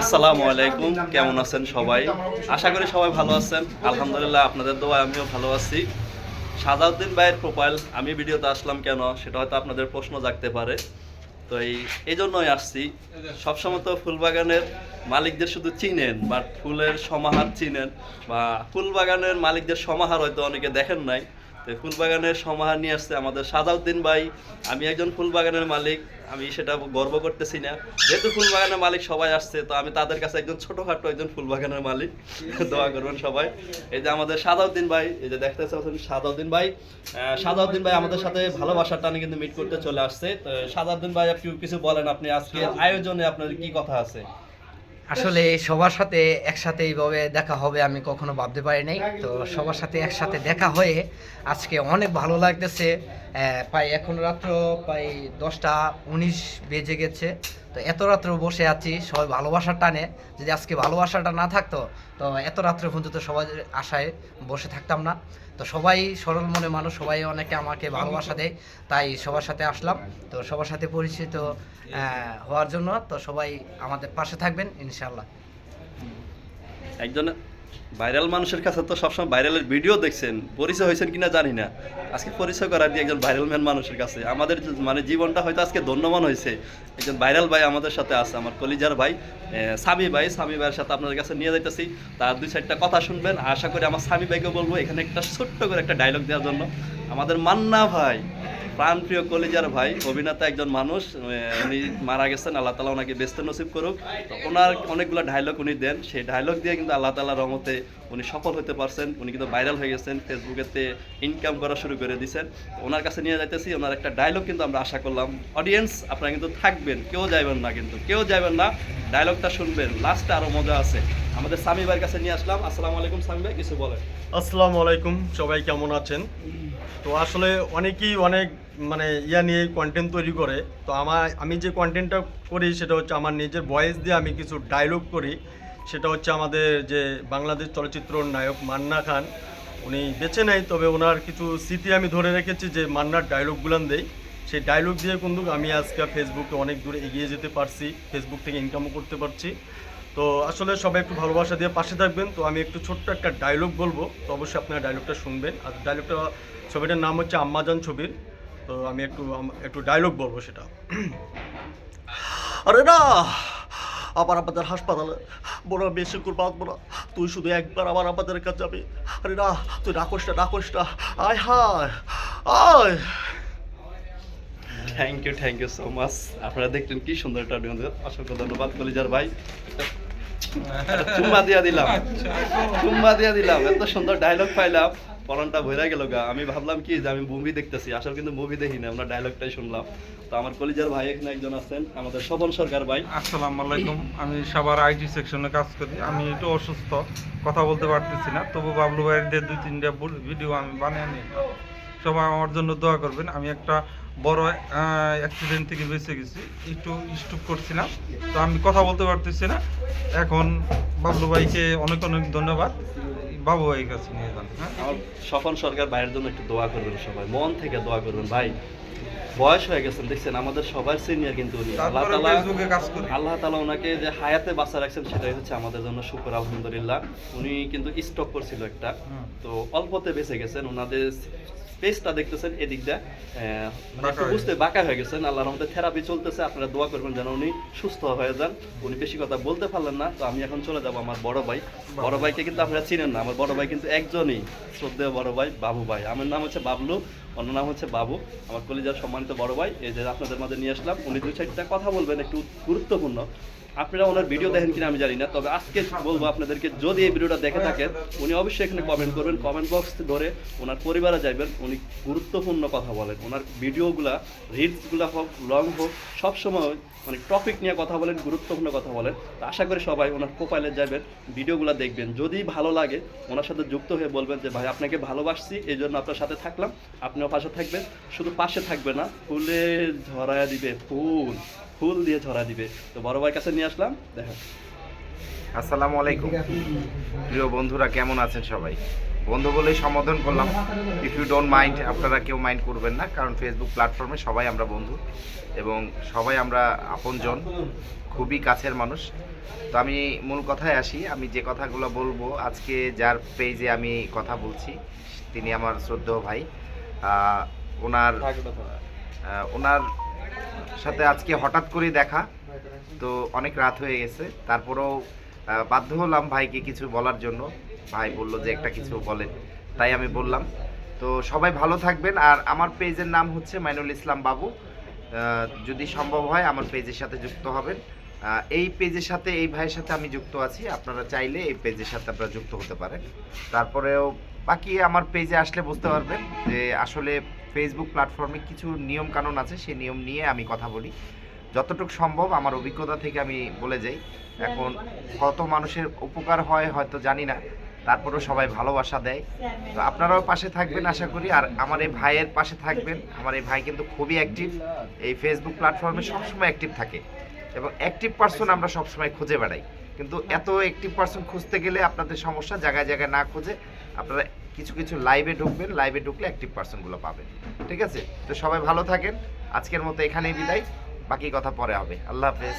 আসসালামু আলাইকুম, কেমন আছেন সবাই? আশা করি সবাই ভালো আছেন। আলহামদুলিল্লাহ, আপনাদের দোয়া আমিও ভালো আছি। সাদাউদ্দিন ভাইয়ের প্রোফাইল আমি ভিডিওতে আসলাম কেন? সেটা হয়তো আপনাদের প্রশ্ন জাগতে পারে। তো এই এই জন্যই আসছি। সবসময় তো ফুলবাগানের মালিকদের শুধু চিনেন বাট ফুলের সমাহার চিনেন, বা ফুলবাগানের মালিকদের সমাহার হয়তো অনেকে দেখেন নাই। ফুলবাগানের সমাহার নিয়ে আসছে আমাদের সাদাউদ্দিন ভাই। আমি একজন ফুলবাগানের মালিক আমি সেটা গর্ব করতেছি না। যেহেতু ফুলবাগানের মালিক সবাই আসছে তো আমি তাদের কাছে একজন ছোটখাটো একজন ফুলবাগানের মালিক। দোয়া করবেন সবাই। এই যে আমাদের সাদাউদ্দিন ভাই এই যে দেখতে পাচ্ছেন সাদাউদ্দিন ভাই। আহ, সাদাউদ্দিন ভাই আমাদের সাথে ভালোবাসার টানে কিন্তু মিট করতে চলে আসছে। তো সাদাউদ্দিন ভাই আপনি কিছু বলেন আপনি আজকে আয়োজনে আপনার কি কথা আছে? আসলে সবার সাথে একসাথে এইভাবে দেখা হবে আমি কখনো ভাবতে পারি নাই। তো সবার সাথে একসাথে দেখা হয়ে আজকে অনেক ভালো লাগতেছে। প্রায় এখন রাত্র প্রায় দশটা উনিশ বেজে গেছে। তো এত রাত্র বসে আছি, সবাই ভালোবাসার টানে। যদি আজকে ভালোবাসাটা না থাকতো, তো এত রাত্রে পর্যন্ত সবাই আশায় বসে থাকতাম না। তো সবাই সরল মনে মানুষ, সবাই অনেকে আমাকে ভালোবাসা দেয়, তাই সবার সাথে আসলাম। তো সবার সাথে পরিচিত হওয়ার জন্য তো সবাই আমাদের পাশে থাকবেন ইনশাল্লাহ একজন ভাইরাল মানুষের কাছে তো সবসময় ভাইরালের ভিডিও দেখছেন, পরিচয় হয়েছেন কিনা জানি না। আজকে পরিচয় করা দিয়ে একজন ভাইরাল ম্যান মানুষের কাছে। আমাদের মানে জীবনটা হয়তো আজকে ধন্যবান হয়েছে। একজন ভাইরাল ভাই আমাদের সাথে আছে, আমার কলিজার ভাই সামি ভাই। সামি ভাইয়ের সাথে আপনাদের কাছে নিয়ে যাইতেছি। তার দুই চারটা কথা শুনবেন। আশা করি আমার স্বামী ভাইকে বলব, এখানে একটা ছোট্ট করে একটা ডায়লগ দেওয়ার জন্য। আমাদের মান্না ভাই প্রাণপ্রিয় কলিজার ভাই, অভিনেতা একজন মানুষ উনি মারা গেছেন, আল্লাহ তালা ওনাকে ব্যস্ত নসিব করুক। তো ওনার অনেকগুলো ডায়লগ উনি দেন, সেই ডায়লগ দিয়ে কিন্তু আল্লাহ তালা রহমতে উনি সফল হতে পারছেন। উনি কিন্তু ভাইরাল হয়ে গেছেন ফেসবুকেতে ইনকাম করা শুরু করে দিয়েছেন ওনার কাছে নিয়ে যাইতেছি, ওনার একটা ডায়লগ কিন্তু আমরা আশা করলাম। অডিয়েন্স আপনারা কিন্তু থাকবেন, কেউ যাইবেন না কিন্তু, কেউ যাইবেন না। ডায়লগটা শুনবেন লাস্টে আরও মজা আছে। আমাদের সামি ভাইয়ের কাছে নিয়ে আসলাম। আসসালামু আলাইকুম সামি ভাই, কিছু বলেন। আসসালামু আলাইকুম, সবাই কেমন আছেন? তো আসলে অনেকেই অনেক মানে ইয়া নিয়ে কন্টেন্ট তৈরি করে, তো আমার, আমি যে কন্টেন্টটা করি সেটা হচ্ছে আমার নিজের ভয়েস দিয়ে আমি কিছু ডায়লগ করি। সেটা হচ্ছে আমাদের যে বাংলাদেশ চলচ্চিত্র নায়ক মান্না খান, উনি বেছে নেয়, তবে ওনার কিছু স্মৃতি আমি ধরে রেখেছি যে মান্নার ডায়লগগুলান দেই। সেই ডায়লগ দিয়ে কিন্তু আমি আজকে ফেসবুকে অনেক দূরে এগিয়ে যেতে পারছি ফেসবুক থেকে ইনকামও করতে পারছি। তো আসলে সবাই একটু ভালোবাসা দিয়ে পাশে থাকবেন, তো আমি একটু ছোট্ট একটা ডায়লগ বলব। তো অবশ্যই আপনারা ডায়লগটা শুনবেন। আর ডায়লগটা ছবিটার নাম হচ্ছে আম্মাজান ছবির। তো আমি একটু একটু ডায়লগ বলব সেটা। আরে না! আবার আমাদের হাসপাতালে বড় বেশি করে বাঁচবো না। তুই শুধু একবার আবার আমাদের কাছে যাবি। আরে না তুই রাখোস না রাখোস না। আয় হায় আয়। Thank you thank you so much আপনারা দেখলেন কি সুন্দর একটা। অসংখ্য ধন্যবাদ কলিজার ভাই। চুম্মা দিয়া দিলাম। চুম্মা দিয়া দিলাম। এত সুন্দর ডায়লগ পাইলাম। পরনটা ভইরা গেল গা। আমি ভাবলাম কি যে আমি মুভি দেখতেছি। আসলে কিন্তু মুভি দেখি না আমরা ডায়লগটাই শুনলাম। তো আমার কলিজার ভাই এখানে একজন আছেন, আমাদের স্বপন সরকার ভাই। আসসালামু আলাইকুম। আমি সবার আইটি সেকশনে কাজ করি। আমি একটু অসুস্থ, কথা বলতে পারতেছি না। তবু বাবলু ভাইয়ের দুই, তিনটা ভিডিও আমি বানিয়ে নিই সবাই আমার জন্য দোয়া করবেন। আমি একটা বড় অ্যাক্সিডেন্ট থেকে বেঁচে গেছি। একটু স্টুপ করছিলাম তো আমি কথা বলতে পারতেছি না। এখন বাবলু ভাইকে অনেক অনেক ধন্যবাদ। বাবু ভাইয়ের কাছে নিয়ে যান হ্যাঁ? আমার স্বপন সরকার ভাইয়ের জন্য একটু দোয়া করবেন সবাই মন থেকে দোয়া করবেন। ভাই বয়স হয়ে গেছেন দেখছেন আমাদের সবার সিনিয়র কিন্তু উনি। আল্লাহ করি। আল্লাহ তালা ওনাকে যে হায়াতে বাঁচা রাখছেন সেটাই হচ্ছে আমাদের জন্য শুকর আলহামদুলিল্লাহ। উনি কিন্তু স্টক করছিল একটা। তো অল্পতে বেঁচে গেছেন ওনাদের স্পেসটা দেখতেছেন এদিকটা মানে একটু বুঝতে বাঁকা হয়ে গেছেন। আল্লাহর মধ্যে থেরাপি চলতেছে আপনারা দোয়া করবেন যেন উনি সুস্থ হয়ে যান। উনি বেশি কথা বলতে পারলেন না তো আমি এখন চলে যাব আমার বড় ভাই। বড় ভাইকে কিন্তু আপনারা চিনেন না আমার বড় ভাই কিন্তু একজনই শ্রদ্ধেয় বড় ভাই বাবু ভাই। আমার নাম হচ্ছে বাবলু। অন্য নাম হচ্ছে বাবু। আমার কলিজার সম্মানিত বড় ভাই, এই যে আপনাদের মাঝে নিয়ে আসলাম, উনি দুই চারটা কথা বলবেন, একটু গুরুত্বপূর্ণ। আপনারা ওনার ভিডিও দেখেন কিনা আমি জানি না, তবে আজকে বলব আপনাদেরকে, যদি এই ভিডিওটা দেখে থাকেন, উনি অবশ্যই এখানে কমেন্ট করবেন কমেন্ট বক্স ধরে ওনার পরিবারে যাইবেন, উনি গুরুত্বপূর্ণ কথা বলেন। ওনার ভিডিওগুলা রিলসগুলা হোক লং হোক, সবসময় মানে টপিক নিয়ে কথা বলেন, গুরুত্বপূর্ণ কথা বলেন। তো আশা করি সবাই ওনার প্রোফাইলে যাবেন ভিডিওগুলো দেখবেন। যদি ভালো লাগে, ওনার সাথে যুক্ত হয়ে বলবেন যে, ভাই, আপনাকে ভালোবাসছি, এই জন্য আপনার সাথে থাকলাম আপনিও পাশে থাকবেন শুধু পাশে থাকবে না, ফুলে ঝরায়া দিবে, ফুল ফুল দিয়ে ঝরা দিবে। তো বড় ভাইয়ের কাছে নিয়ে আসলাম, দেখেন। আসসালামু আলাইকুম। প্রিয় বন্ধুরা, কেমন আছেন সবাই? বন্ধু বলেই সম্বোধন করলাম। ইফ ইউ ডোন্ট মাইন্ড আপনারা কেউ মাইন্ড করবেন না, কারণ ফেসবুক প্ল্যাটফর্মে সবাই আমরা বন্ধু এবং সবাই আমরা আপনজন, খুবই কাছের মানুষ। তো আমি মূল কথায় আসি, আমি যে কথাগুলো বলব, আজকে যার পেজে আমি কথা বলছি, তিনি আমার শ্রদ্ধেয় ভাই। ওনার ওনার সাথে আজকে হঠাৎ করে দেখা। তো অনেক রাত হয়ে গেছে। তারপরেও বাধ্য হলাম ভাইকে কিছু বলার জন্য। ভাই বলল যে একটা কিছু বলেন তাই আমি বললাম। তো সবাই ভালো থাকবেন। আর আমার পেজের নাম হচ্ছে মাইনুল ইসলাম বাবু। যদি সম্ভব হয় আমার পেজের সাথে যুক্ত হবেন। এই পেজের সাথে, এই ভাইয়ের সাথে আমি যুক্ত আছি। আপনারা চাইলে এই পেজের সাথে আপনারা যুক্ত হতে পারেন। তারপরেও বাকি আমার পেজে আসলে বুঝতে পারবেন যে আসলে ফেসবুক প্ল্যাটফর্মে কিছু নিয়ম কানুন আছে, সেই নিয়ম নিয়ে আমি কথা বলি। যতটুকু সম্ভব আমার অভিজ্ঞতা থেকে আমি বলে যাই। এখন কত মানুষের উপকার হয় হয়তো জানি না, তারপরেও সবাই ভালোবাসা দেয়। তো আপনারাও পাশে থাকবেন আশা করি, আর আমার এই ভাইয়ের পাশে থাকবেন। আমার এই ভাই কিন্তু খুবই অ্যাক্টিভ এই ফেসবুক প্ল্যাটফর্মে সবসময় অ্যাক্টিভ থাকে এবং অ্যাক্টিভ পার্সন আমরা সবসময় খুঁজে বেড়াই। কিন্তু এত একটি পার্সন খুঁজতে গেলে আপনাদের সমস্যা, জায়গায় জায়গায় না খুঁজে আপনারা কিছু কিছু লাইভে ঢুকবেন লাইভে ঢুকলে অ্যাক্টিভ পার্সনগুলো পাবেন। ঠিক আছে? তো সবাই ভালো থাকেন। আজকের মতো এখানেই বিদায়। বাকি কথা পরে হবে। আল্লাহ হাফেজ।